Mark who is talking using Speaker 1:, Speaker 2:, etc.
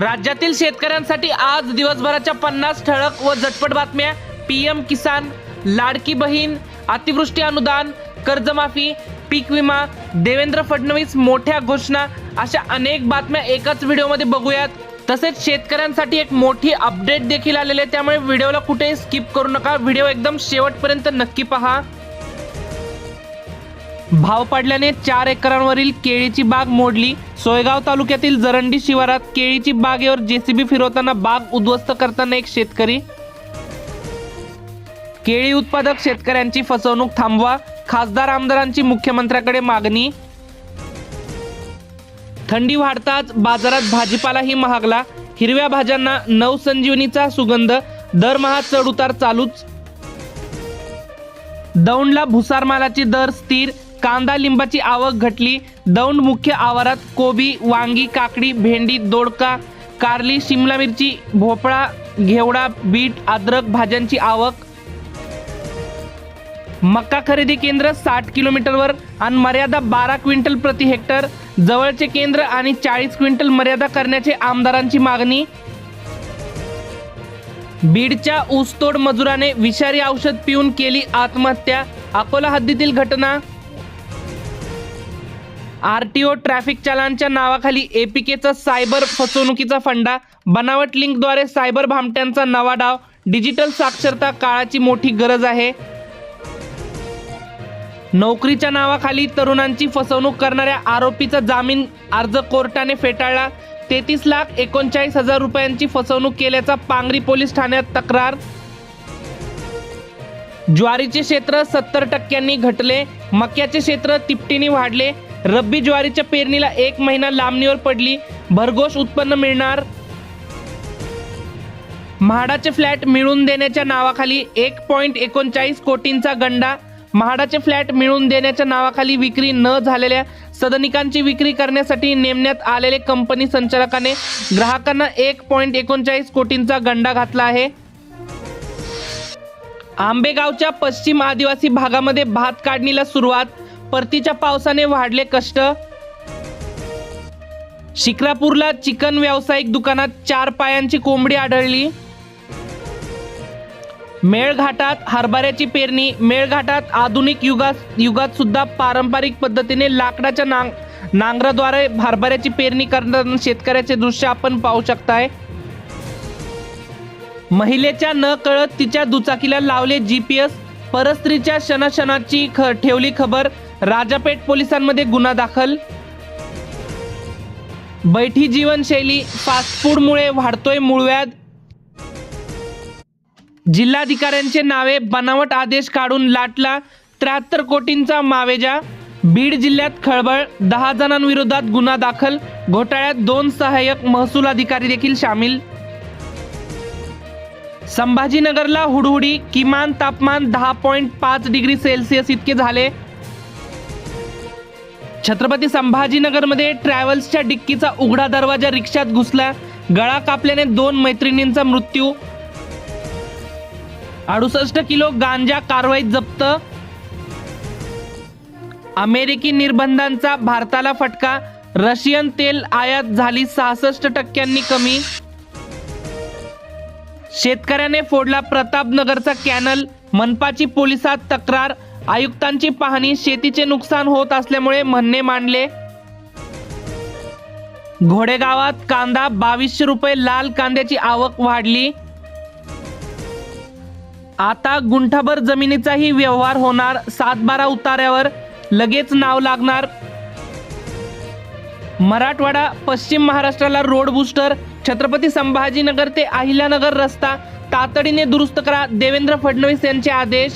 Speaker 1: राज्यातील शेतकऱ्यांसाठी आज दिवसभराच्या पन्नास ठळक व झटपट बातम्या. पीएम किसान लाडकी बहीण अतिवृष्टी अनुदान कर्जमाफी पीक विमा देवेंद्र फडणवीस मोठ्या घोषणा. अशा अनेक बातम्या एकाच व्हिडिओमध्ये बघूयात. तसेच शेतकऱ्यांसाठी एक मोठी अपडेट देखील आलेली आहे. त्यामुळे व्हिडिओला कुठेही स्किप करू नका. व्हिडिओ एकदम शेवटपर्यंत नक्की पहा. भाव पडल्याने चार एकरांवरील केळीची बाग मोडली. सोयगाव तालुक्यातील जरंडी शिवारात केळीची बागेवर जेसीबी फिरवताना बाग उद्ध्वस्त करताना एक शेतकरी. केळी उत्पादक शेतकऱ्यांची फसवणूक थांबवा खासदार आमदारांची मुख्यमंत्र्याकडे मागणी. थंडी वाढताच बाजारात भाजीपालाही महागला. हिरव्या भाज्यांना नवसंजीवनीचा सुगंध. दरमहा चढ उतार चालूच. दौंडला भुसार मालाची दर स्थिर. कांदा लिंबाची आवक घटली. दौंड मुख्य आवारात कोबी वांगी काकडी भेंडी दोडका कारली शिमला मिरची भोपळा घेवडा बीट अद्रक भाज्यांची आवक. मक्का खरेदी केंद्र साठ किलोमीटरवर आणि मर्यादा बारा क्विंटल प्रति हेक्टर. जवळचे केंद्र आणि चाळीस क्विंटल मर्यादा करण्याचे आमदारांची मागणी. बीडच्या ऊसतोड मजुराने विषारी औषध पिऊन केली आत्महत्या. अकोला हद्दीतील घटना. आर टी ओ ट्रॅफिक चालांच्या नावाखाली एपीकेचा सायबर फसवणुकीचा फंडा बनावट लिंकद्वारे सायबर भामट्यांचा नवा डाव डिजिटल साक्षरता काळाची मोठी गरज आहे. नोकरीच्या नावाखाली तरुणांची फसवणूक करणाऱ्या आरोपीचा जामीन अर्ज कोर्टाने फेटाळला. तेहतीस लाख एकोणचाळीस हजार रुपयांची फसवणूक केल्याचा पांगरी पोलीस ठाण्यात तक्रार. ज्वारीचे क्षेत्र सत्तर टक्क्यांनी घटले मक्याचे क्षेत्र तिपटीने वाढले रब्बी ज्वारीच्या पेरणीला एक महिना लांबणीवर पडली भरघोष उत्पन्न मिळणार. म्हाडाचे फ्लॅट मिळवून देण्याच्या नावाखाली एक पॉईंट एकोणचाळीस कोटींचा गंडा. म्हाडाचे फ्लॅट मिळवून देण्याच्या नावाखाली विक्री न झालेल्या सदनिकांची विक्री करण्यासाठी नेमण्यात आलेले कंपनी संचालकाने ग्राहकांना एक पॉईंट एकोणचाळीस कोटींचा गंडा घातला आहे. आंबेगावच्या पश्चिम आदिवासी भागामध्ये भात काढणीला सुरुवात. परतीच्या पावसाने वाढले कष्ट. शिक्रापूरला चिकन व्यावसायिक दुकानात चार पायांची कोंबडी आढळली. मेळघाटात हरभऱ्याची पेरणी. मेळघाटात आधुनिक युगात युगात सुद्धा पारंपरिक पद्धतीने लाकडाच्या नांग नांगराद्वारे हरभऱ्याची पेरणी करणाऱ्या शेतकऱ्याचे दृश्य आपण पाहू शकताय. महिलेच्या न कळत तिच्या दुचाकीला लावले जीपीएस परस्त्रीच्या क्षणाक्षणाची ख ठेवली खबर. राजापेठ पोलिसांमध्ये गुन्हा दाखल. बैठी जीवनशैली फास्ट फूडमुळे वाढतोय मूळव्याध. जिल्हाधिकाऱ्यांचे नावे बनावट आदेश काढून लाटला त्र्याहत्तर कोटींचा मावेजा. बीड जिल्ह्यात खळबळ दहा जणांविरोधात गुन्हा दाखल. घोटाळ्यात दोन सहाय्यक महसूल अधिकारी देखील सामील संभाजीनगरला हुडहुडी किमान तापमान दहा पॉईंट पाच डिग्री सेल्सिअस इतके झाले. छत्रपती संभाजीनगरमध्ये ट्रॅव्हल्सच्या डिक्कीचा उघडा दरवाजा रिक्षात घुसला. गळा कापल्याने दोन मैत्रिणींचा मृत्यू. अडुसष्ट किलो गांजा कारवाईत जप्त. अमेरिकी निर्बंधांचा भारताला फटका. रशियन तेल आयात झाली सहासष्ट टक्क्यांनी कमी. शेतकऱ्याने फोडला प्रतापनगरचा कॅनल. मनपाची पोलिसात तक्रार आयुक्तांची पाहणी शेतीचे नुकसान होत असल्यामुळे म्हणणे मांडले. घोडेगावात कांदा बावीसशे रुपये लाल कांद्याची आवक वाढली. आता गुंठाभर जमिनीचाही व्यवहार होणार. सातबारा उतार्यावर लगेच नाव लागणार. मराठवाडा पश्चिम महाराष्ट्राला रोड बुस्टर छत्रपती संभाजीनगर ते अहिल्यानगर रस्ता तातडीने दुरुस्त करा देवेंद्र फडणवीस यांचे आदेश.